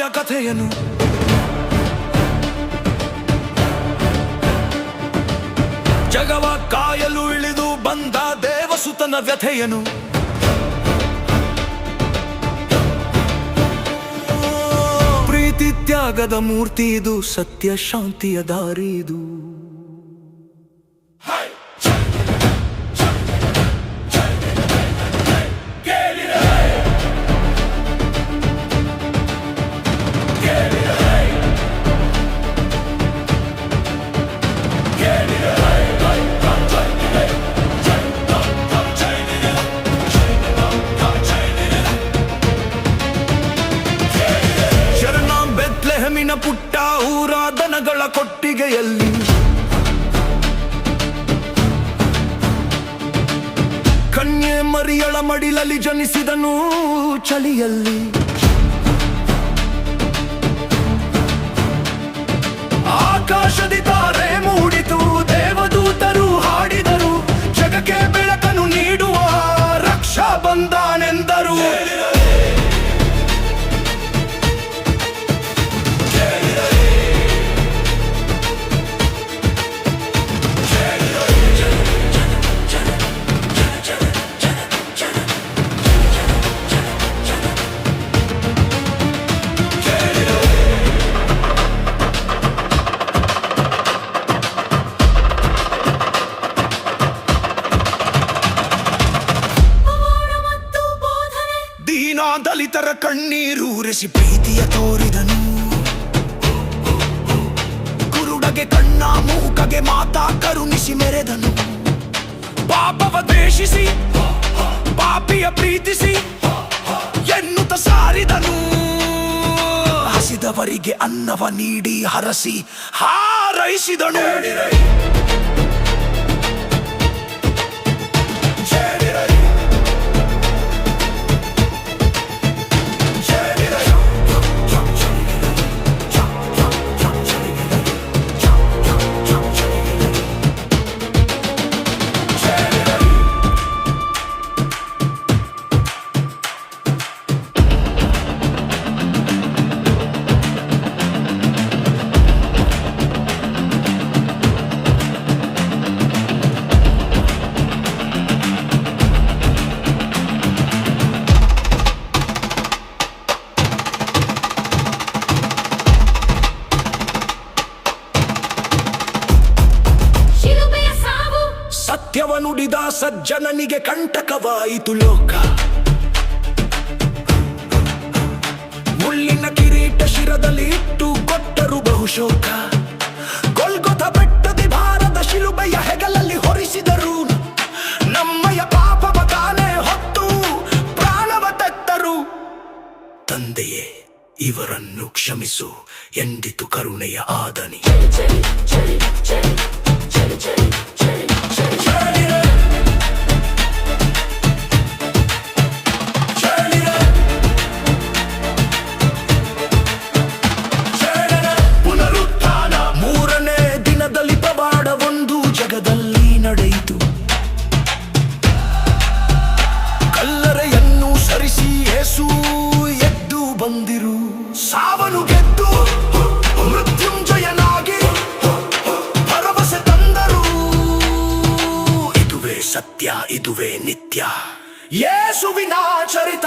ತಾಳ್ಮೆಯ ಕಥೆಯನು ಜಗವ ಕಾಯಲು ಇಳಿದು ಬಂದ ದೇವಸುತನ ವ್ಯಥೆಯನು ಪ್ರೀತಿ ತ್ಯಾಗದ ಮೂರ್ತಿ ಇದು, ಸತ್ಯ ಶಾಂತಿಯ ದಾರಿ ಇದು. ಬೆತ್ಲೆಹಮಿನ ಪುಟ್ಟ ಊರ ದನಗಳ ಕೊಟ್ಟಿಗೆಯಲ್ಲಿ. ಕನ್ಯೆ ಮರಿಯಳ ಮಡಿಲಲ್ಲಿ ಜನಿಸಿದನು ಚಳಿಯಲ್ಲಿ. ಆಕಾಶದಿ ದಲಿತರ ಕಣ್ಣೀರೂರಿಸಿ ಪ್ರೀತಿಯ ತೋರಿದನು. ಕುರುಡಗೆ ಕಣ್ಣ, ಮೂಕಗೆ ಮಾತಾ ಕರುಣಿಸಿ ಮೆರೆದನು. ಪಾಪವ ದ್ವೇಷಿಸಿ, ಪಾಪಿಯ ಪ್ರೀತಿಸಿ ಎನ್ನುತ್ತ ಸಾರಿದನು. ಹಸಿದವರಿಗೆ ಅನ್ನವ ನೀಡಿ ಹರಸಿ ಹಾರೈಸಿದನು. ನುಡಿದ ಸಜ್ಜನನಿಗೆ ಕಂಟಕವಾಯಿತು ಲೋಕ. ಮುಳ್ಳಿನ ಕಿರೀಟ ಶಿರದಲ್ಲಿ ಇಟ್ಟು ಕೊಟ್ಟರು ಬಹುಶೋಕ. ಗೊಲ್ಗೊಥ ಬೆಟ್ಟದಿ ಭಾರದ ಶಿಲುಬೆಯ ಹೆಗಲಲ್ಲಿ ಹೊರಿಸಿದರು. ನಮ್ಮಯ ಪಾಪವ ತಾನೇ ಹೊತ್ತು ಪ್ರಾಣವ ತೆತ್ತರು. ತಂದೆಯೇ, ಇವರನ್ನು ಕ್ಷಮಿಸು ಎಂದಿತು ಕರುಣೆಯ ಆದನಿ. ಸತ್ಯ ಇದುವೇ ನಿತ್ಯ. ಯೇಸುವಿನ ಚರಿತ.